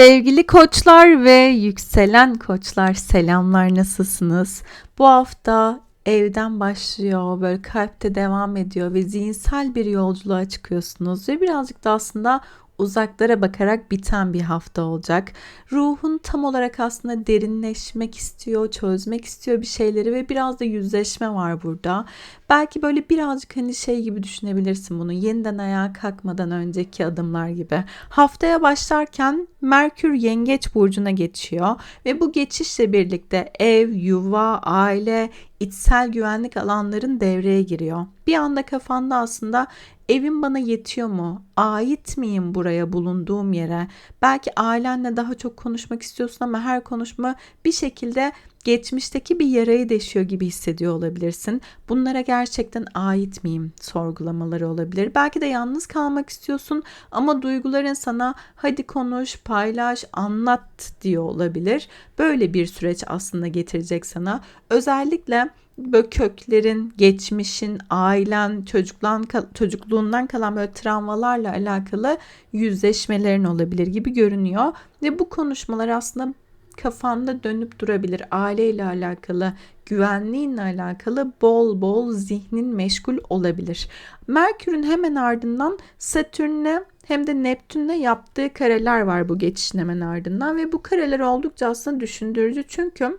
Sevgili koçlar ve yükselen koçlar selamlar nasılsınız? Bu hafta evden başlıyor, böyle kalpte devam ediyor ve zihinsel bir yolculuğa çıkıyorsunuz ve birazcık da aslında uzaklara bakarak biten bir hafta olacak. Ruhun tam olarak aslında derinleşmek istiyor, çözmek istiyor bir şeyleri ve biraz da yüzleşme var burada. Belki böyle birazcık hani şey gibi düşünebilirsin bunu. Yeniden ayağa kalkmadan önceki adımlar gibi. Haftaya başlarken Merkür Yengeç burcuna geçiyor ve bu geçişle birlikte ev, yuva, aile, içsel güvenlik alanların devreye giriyor. Bir anda kafanda aslında evim bana yetiyor mu? Ait miyim buraya bulunduğum yere? Belki ailenle daha çok konuşmak istiyorsun ama her konuşma bir şekilde geçmişteki bir yarayı deşiyor gibi hissediyor olabilirsin. Bunlara gerçekten ait miyim sorgulamaları olabilir. Belki de yalnız kalmak istiyorsun ama duyguların sana hadi konuş, paylaş, anlat diyor olabilir. Böyle bir süreç aslında getirecek sana. Özellikle böyle köklerin, geçmişin, ailen, çocukluğun, çocukluğundan kalan böyle travmalarla alakalı yüzleşmelerin olabilir gibi görünüyor. Ve bu konuşmalar aslında kafanda dönüp durabilir. Aileyle alakalı, güvenliğinle alakalı bol bol zihnin meşgul olabilir. Merkür'ün hemen ardından Satürn'e hem de Neptün'le yaptığı kareler var bu geçişin hemen ardından ve bu kareler oldukça aslında düşündürücü çünkü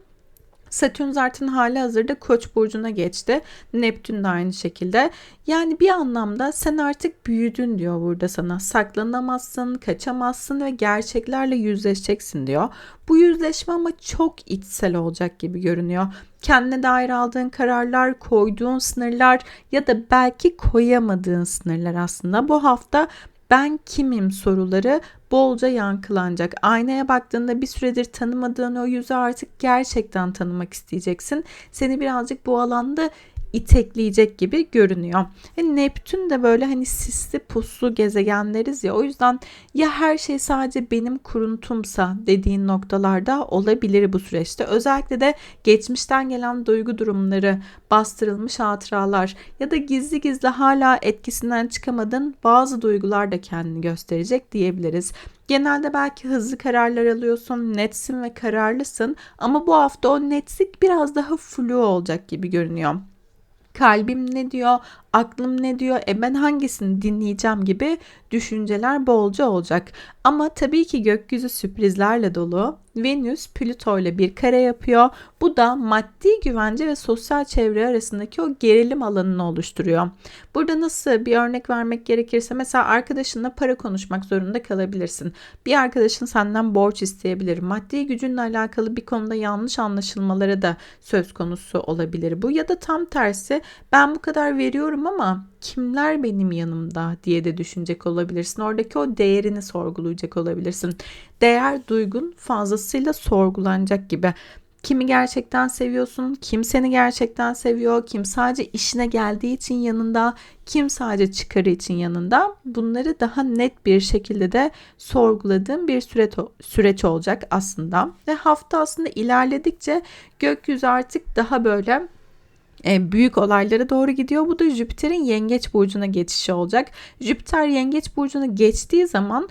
Satürn zaten hali hazırda Koç burcuna geçti. Neptün de aynı şekilde. Yani bir anlamda sen artık büyüdün diyor burada sana. Saklanamazsın, kaçamazsın ve gerçeklerle yüzleşeceksin diyor. Bu yüzleşme ama çok içsel olacak gibi görünüyor. Kendine dair aldığın kararlar, koyduğun sınırlar ya da belki koyamadığın sınırlar aslında bu hafta ben kimim soruları bolca yankılanacak. Aynaya baktığında bir süredir tanımadığın o yüzü artık gerçekten tanımak isteyeceksin. Seni birazcık bu alanda itekleyecek gibi görünüyor. Yani Neptün de böyle hani sisli puslu gezegenleriz ya o yüzden ya her şey sadece benim kuruntumsa dediğin noktalarda olabilir bu süreçte. Özellikle de geçmişten gelen duygu durumları, bastırılmış hatıralar ya da gizli gizli hala etkisinden çıkamadığın bazı duygular da kendini gösterecek diyebiliriz. Genelde belki hızlı kararlar alıyorsun, netsin ve kararlısın ama bu hafta o netlik biraz daha flu olacak gibi görünüyor kalbim ne diyor, aklım ne diyor, e ben hangisini dinleyeceğim gibi düşünceler bolca olacak. Ama tabii ki gökyüzü sürprizlerle dolu. Venüs Plüto ile bir kare yapıyor. Bu da maddi güvence ve sosyal çevre arasındaki o gerilim alanını oluşturuyor. Burada nasıl bir örnek vermek gerekirse mesela arkadaşınla para konuşmak zorunda kalabilirsin. Bir arkadaşın senden borç isteyebilir. Maddi gücünle alakalı bir konuda yanlış anlaşılmalara da söz konusu olabilir bu. Ya da tam tersi ben bu kadar veriyorum ama kimler benim yanımda diye de düşünecek olabilirsin. Oradaki o değerini sorgulayacak olabilirsin. Değer duygun fazlasıyla sorgulanacak gibi. Kimi gerçekten seviyorsun, kim seni gerçekten seviyor, kim sadece işine geldiği için yanında, kim sadece çıkarı için yanında. Bunları daha net bir şekilde de sorguladığım bir süreç, süreç olacak aslında. Ve hafta aslında ilerledikçe gökyüzü artık daha böyle büyük olaylara doğru gidiyor. Bu da Jüpiter'in Yengeç burcuna geçişi olacak. Jüpiter Yengeç burcuna geçtiği zaman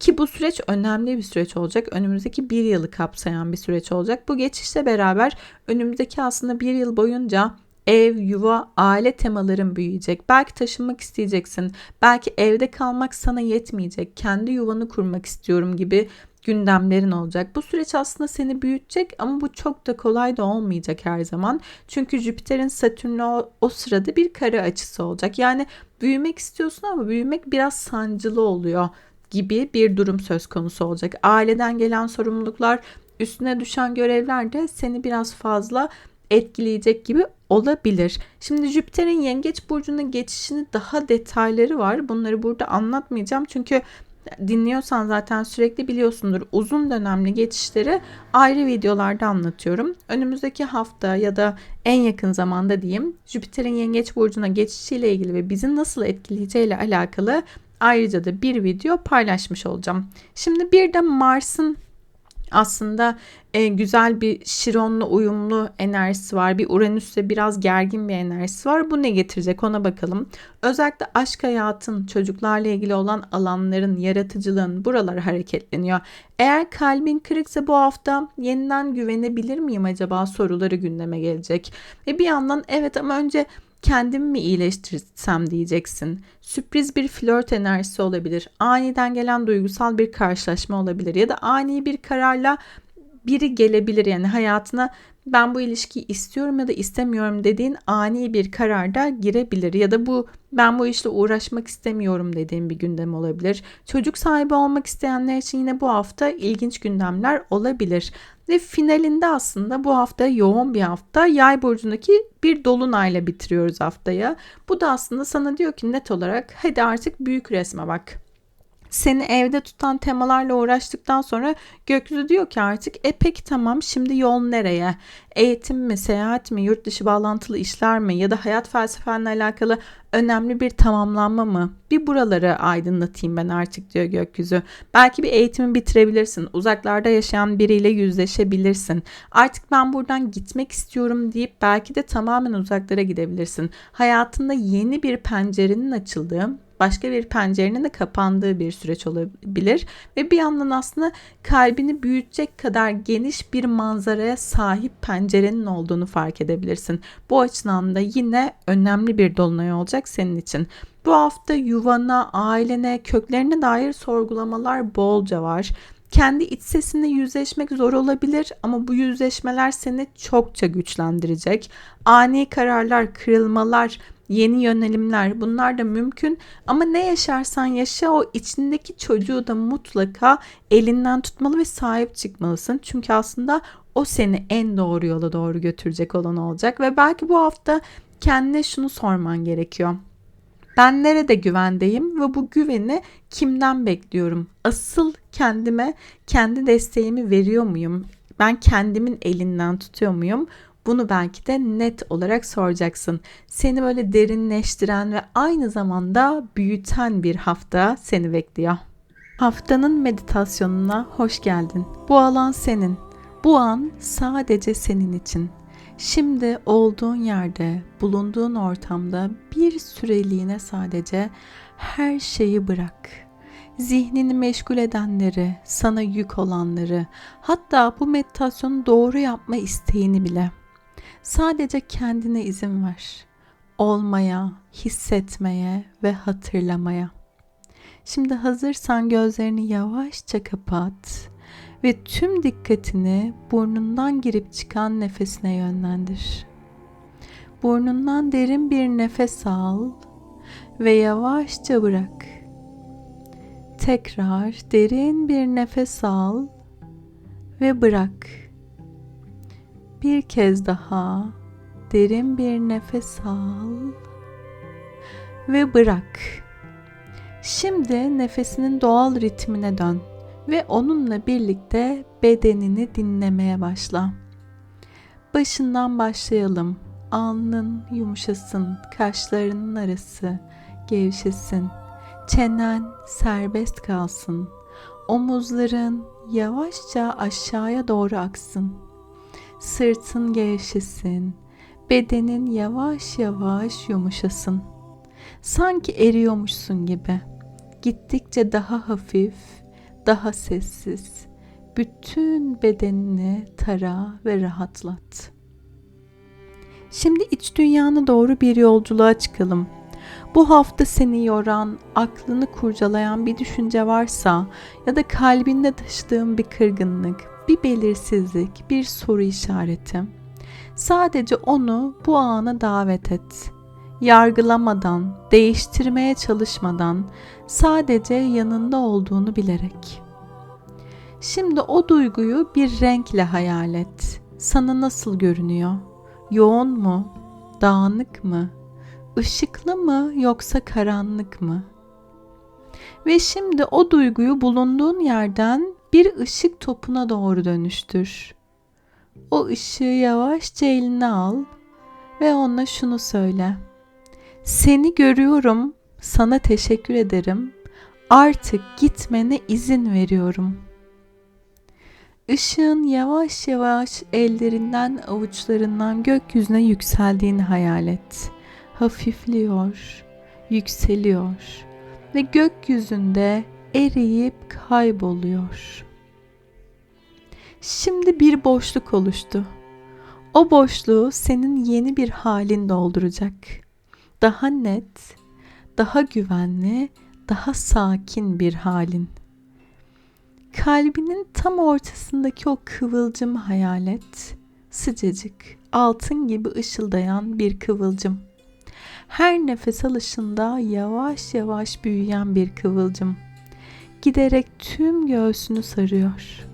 ki bu süreç önemli bir süreç olacak. Önümüzdeki bir yılı kapsayan bir süreç olacak. Bu geçişle beraber önümüzdeki aslında bir yıl boyunca ev, yuva, aile temaların büyüyecek. Belki taşınmak isteyeceksin. Belki evde kalmak sana yetmeyecek. Kendi yuvanı kurmak istiyorum gibi gündemlerin olacak. Bu süreç aslında seni büyütecek ama bu çok da kolay da olmayacak her zaman. Çünkü Jüpiter'in Satürn'le o, o sırada bir kare açısı olacak. Yani büyümek istiyorsun ama büyümek biraz sancılı oluyor gibi bir durum söz konusu olacak. Aileden gelen sorumluluklar, üstüne düşen görevler de seni biraz fazla etkileyecek gibi olabilir. Şimdi Jüpiter'in Yengeç burcuna geçişini daha detayları var. Bunları burada anlatmayacağım çünkü dinliyorsan zaten sürekli biliyorsundur. Uzun dönemli geçişleri ayrı videolarda anlatıyorum. Önümüzdeki hafta ya da en yakın zamanda diyeyim Jüpiter'in Yengeç burcuna geçişiyle ilgili ve bizi nasıl etkileyeceğiyle alakalı ayrıca da bir video paylaşmış olacağım. Şimdi bir de Mars'ın aslında e, güzel bir Şiron'la uyumlu enerjisi var. Bir Uranüs'te biraz gergin bir enerjisi var. Bu ne getirecek ona bakalım. Özellikle aşk hayatın, çocuklarla ilgili olan alanların, yaratıcılığın buralar hareketleniyor. Eğer kalbin kırıksa bu hafta yeniden güvenebilir miyim acaba soruları gündeme gelecek. Ve bir yandan evet ama önce kendimi mi iyileştirsem diyeceksin. Sürpriz bir flört enerjisi olabilir. Aniden gelen duygusal bir karşılaşma olabilir ya da ani bir kararla biri gelebilir yani hayatına ben bu ilişkiyi istiyorum ya da istemiyorum dediğin ani bir kararda girebilir ya da bu ben bu işle uğraşmak istemiyorum dediğin bir gündem olabilir. Çocuk sahibi olmak isteyenler için yine bu hafta ilginç gündemler olabilir. Ve finalinde aslında bu hafta yoğun bir hafta yay burcundaki bir dolunayla bitiriyoruz haftaya. Bu da aslında sana diyor ki net olarak hadi artık büyük resme bak seni evde tutan temalarla uğraştıktan sonra gökyüzü diyor ki artık e peki tamam şimdi yol nereye? Eğitim mi, seyahat mi, yurt dışı bağlantılı işler mi ya da hayat felsefenle alakalı önemli bir tamamlanma mı? Bir buraları aydınlatayım ben artık diyor gökyüzü. Belki bir eğitimi bitirebilirsin. Uzaklarda yaşayan biriyle yüzleşebilirsin. Artık ben buradan gitmek istiyorum deyip belki de tamamen uzaklara gidebilirsin. Hayatında yeni bir pencerenin açıldığı başka bir pencerenin de kapandığı bir süreç olabilir ve bir yandan aslında kalbini büyütecek kadar geniş bir manzaraya sahip pencerenin olduğunu fark edebilirsin. Bu açıdan da yine önemli bir dolunay olacak senin için. Bu hafta yuvana, ailene, köklerine dair sorgulamalar bolca var. Kendi iç sesinle yüzleşmek zor olabilir ama bu yüzleşmeler seni çokça güçlendirecek. Ani kararlar, kırılmalar, yeni yönelimler bunlar da mümkün ama ne yaşarsan yaşa o içindeki çocuğu da mutlaka elinden tutmalı ve sahip çıkmalısın. Çünkü aslında o seni en doğru yola doğru götürecek olan olacak ve belki bu hafta kendine şunu sorman gerekiyor. Ben nerede güvendeyim ve bu güveni kimden bekliyorum? Asıl kendime kendi desteğimi veriyor muyum? Ben kendimin elinden tutuyor muyum? Bunu belki de net olarak soracaksın. Seni böyle derinleştiren ve aynı zamanda büyüten bir hafta seni bekliyor. Haftanın meditasyonuna hoş geldin. Bu alan senin. Bu an sadece senin için. Şimdi olduğun yerde, bulunduğun ortamda bir süreliğine sadece her şeyi bırak. Zihnini meşgul edenleri, sana yük olanları, hatta bu meditasyonu doğru yapma isteğini bile Sadece kendine izin ver. Olmaya, hissetmeye ve hatırlamaya. Şimdi hazırsan gözlerini yavaşça kapat ve tüm dikkatini burnundan girip çıkan nefesine yönlendir. Burnundan derin bir nefes al ve yavaşça bırak. Tekrar derin bir nefes al ve bırak. Bir kez daha derin bir nefes al ve bırak. Şimdi nefesinin doğal ritmine dön ve onunla birlikte bedenini dinlemeye başla. Başından başlayalım. Alnın yumuşasın, kaşlarının arası gevşesin. Çenen serbest kalsın. Omuzların yavaşça aşağıya doğru aksın Sırtın gevşesin. Bedenin yavaş yavaş yumuşasın. Sanki eriyormuşsun gibi. Gittikçe daha hafif, daha sessiz. Bütün bedenini tara ve rahatlat. Şimdi iç dünyana doğru bir yolculuğa çıkalım. Bu hafta seni yoran, aklını kurcalayan bir düşünce varsa ya da kalbinde taşıdığın bir kırgınlık, bir belirsizlik, bir soru işareti. Sadece onu bu ana davet et. Yargılamadan, değiştirmeye çalışmadan, sadece yanında olduğunu bilerek. Şimdi o duyguyu bir renkle hayal et. Sana nasıl görünüyor? Yoğun mu? Dağınık mı? Işıklı mı yoksa karanlık mı? Ve şimdi o duyguyu bulunduğun yerden bir ışık topuna doğru dönüştür. O ışığı yavaşça eline al ve ona şunu söyle. Seni görüyorum, sana teşekkür ederim. Artık gitmene izin veriyorum. Işığın yavaş yavaş ellerinden avuçlarından gökyüzüne yükseldiğini hayal et. Hafifliyor, yükseliyor ve gökyüzünde eriyip kayboluyor. Şimdi bir boşluk oluştu. O boşluğu senin yeni bir halin dolduracak. Daha net, daha güvenli, daha sakin bir halin. Kalbinin tam ortasındaki o kıvılcım hayal et. Sıcacık, altın gibi ışıldayan bir kıvılcım. Her nefes alışında yavaş yavaş büyüyen bir kıvılcım. Giderek tüm göğsünü sarıyor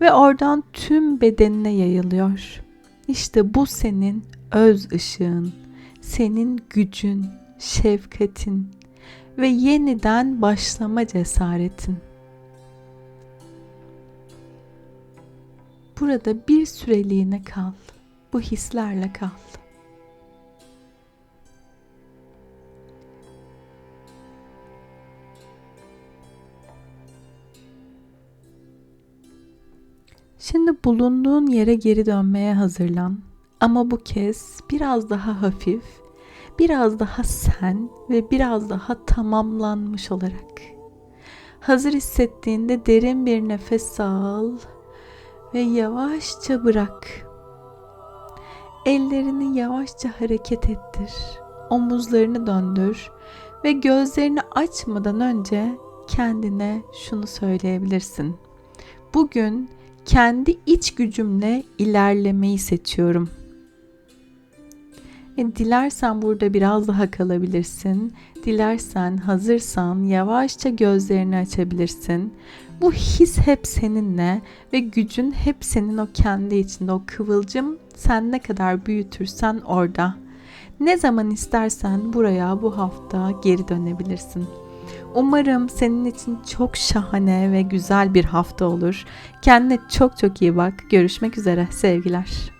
ve oradan tüm bedenine yayılıyor. İşte bu senin öz ışığın, senin gücün, şefkatin ve yeniden başlama cesaretin. Burada bir süreliğine kal. Bu hislerle kal. Şimdi bulunduğun yere geri dönmeye hazırlan. Ama bu kez biraz daha hafif, biraz daha sen ve biraz daha tamamlanmış olarak. Hazır hissettiğinde derin bir nefes al ve yavaşça bırak. Ellerini yavaşça hareket ettir. Omuzlarını döndür ve gözlerini açmadan önce kendine şunu söyleyebilirsin. Bugün kendi iç gücümle ilerlemeyi seçiyorum. E, dilersen burada biraz daha kalabilirsin. Dilersen, hazırsan yavaşça gözlerini açabilirsin. Bu his hep seninle ve gücün hep senin o kendi içinde. O kıvılcım sen ne kadar büyütürsen orada. Ne zaman istersen buraya bu hafta geri dönebilirsin. Umarım senin için çok şahane ve güzel bir hafta olur. Kendine çok çok iyi bak. Görüşmek üzere. Sevgiler.